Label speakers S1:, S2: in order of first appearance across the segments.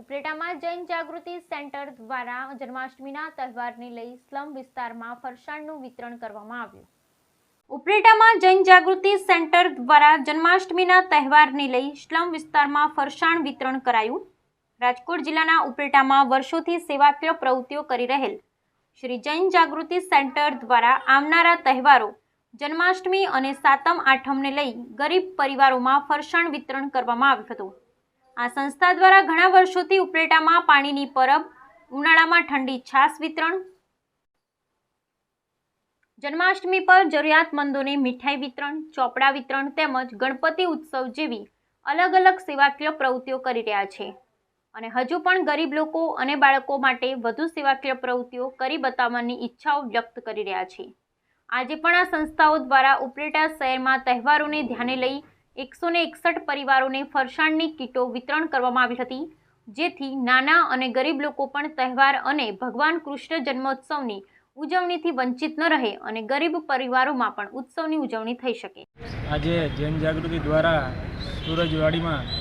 S1: ઉપલેટામાં જૈન જાગૃતિ centre દ્વારા જન્માષ્ટમીના તહેવારને લઈ સ્લમ વિસ્તારમાં ફરસાણનું વિતરણ કરવામાં આવ્યું. ઉપલેટામાં જૈન જાગૃતિ સેન્ટર દ્વારા જન્માષ્ટમીના તહેવારને લઈ સ્લમ વિસ્તારમાં ફરસાણ વિતરણ કરાયું. રાજકોટ જિલ્લાના ઉપલેટામાં વર્ષોથી સેવાકીય પ્રવૃત્તિઓ કરી રહેલ શ્રી જૈન જાગૃતિ સેન્ટર દ્વારા આવનારા તહેવારો જન્માષ્ટમી અને સાતમ આઠમને લઈ ગરીબ પરિવારોમાં ફરસાણ વિતરણ કરવામાં આવ્યું હતું. આ સંસ્થા દ્વારા ઘણા વર્ષોથી ઉપલેટામાં પાણીની પરબ, ઉનાળામાં ઠંડી છાશ વિતરણ, જન્માષ્ટમી પર જરૂરિયાતમંદોને મીઠાઈ વિતરણ, ચોપડા વિતરણ તેમજ ગણપતિ ઉત્સવ જેવી અલગ અલગ સેવાકીય પ્રવૃત્તિઓ કરી રહ્યા છે. અને હજુ પણ ગરીબ લોકો અને બાળકો માટે વધુ સેવાકીય પ્રવૃત્તિઓ કરી બતાવવાની ઈચ્છાઓ વ્યક્ત કરી રહ્યા છે. આજે પણ આ સંસ્થાઓ દ્વારા ઉપલેટા શહેરમાં તહેવારોને ધ્યાને લઈ એકસો એકસઠ પરિવારોને ફરસાણની કીટો વિતરણ કરવામાં આવી હતી. જેથી નાના અને ગરીબ લોકો પણ તહેવાર અને ભગવાન કૃષ્ણ જન્મોત્સવની ઉજવણીથી વંચિત ન રહે અને ગરીબ પરિવારોમાં પણ ઉત્સવની ઉજવણી થઈ શકે.
S2: આજે જૈન જાગૃતિ દ્વારા સુરજવાડીમાં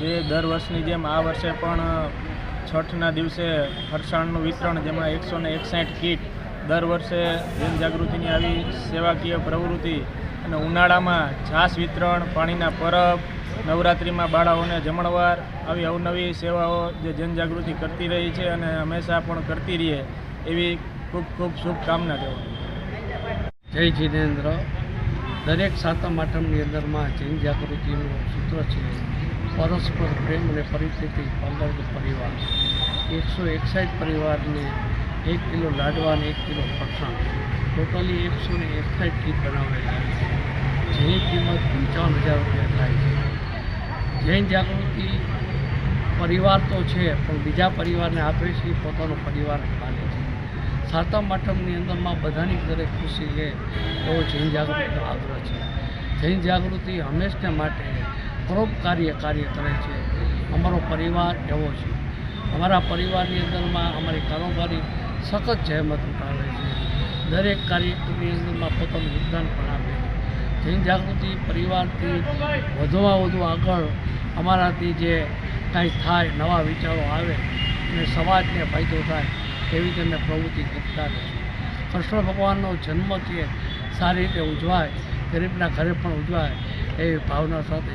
S2: જે દર વર્ષની જેમ આ વર્ષે પણ છઠના દિવસે ફરસાણનું વિતરણ, જેમાં એકસો ને એકસાઠ કીટ દર વર્ષે જૈન જાગૃતિની આવી સેવાકીય પ્રવૃત્તિ અને ઉનાળામાં છાશ વિતરણ, પાણીના પરબ, નવરાત્રિમાં બાળાઓને જમણવાર, આવી અવનવી સેવાઓ જે જનજાગૃતિ કરતી રહી છે અને હંમેશા પણ કરતી રહીએ, એવી ખૂબ ખૂબ શુભકામના દેવા.
S3: જય જીનેન્દ્ર દરેક સાતમ આઠમની અંદરમાં જૈન જાગૃતિનું સૂત્ર છે, પરસ્પર પ્રેમ અને પરિસ્થિતિ પંદર પરિવાર. એકસો એકસાઠ પરિવારને એક કિલો લાડવા અને એક કિલો ફરસાણ ટોટલી એકસો ને એકસાઠ કીટ બનાવેલી છે. જેની કિંમત પંચાવન હજાર રૂપિયા થાય છે. જૈન જાગૃતિ પરિવાર તો છે, પણ બીજા પરિવારને આપે છે પોતાનો પરિવાર પાલે છે. સાતમ આઠમની અંદરમાં બધાની ઘરે ખુશી લે એવો જૈન જાગૃતિનો આગ્રહ છે. જૈન જાગૃતિ હંમેશને માટે પરોપકાર્ય કાર્ય કરે છે. અમારો પરિવાર એવો છે. અમારા પરિવારની અંદરમાં અમારી કારોબારી સખત જહેમત ઉઠાવે છે. દરેક કાર્યક્રમની અંદરમાં પોતાનું યોગદાન પણ આપે છે. જૈન જાગૃતિ પરિવારથી વધુમાં વધુ આગળ અમારાથી જે કાંઈ થાય, નવા વિચારો આવે અને સમાજને ફાયદો થાય એવી રીતે અમે પ્રવૃત્તિ કરતા રહીશું કૃષ્ણ ભગવાનનો જન્મ છે સારી રીતે ઉજવાય, ગરીબના ઘરે પણ ઉજવાય એવી ભાવના સાથે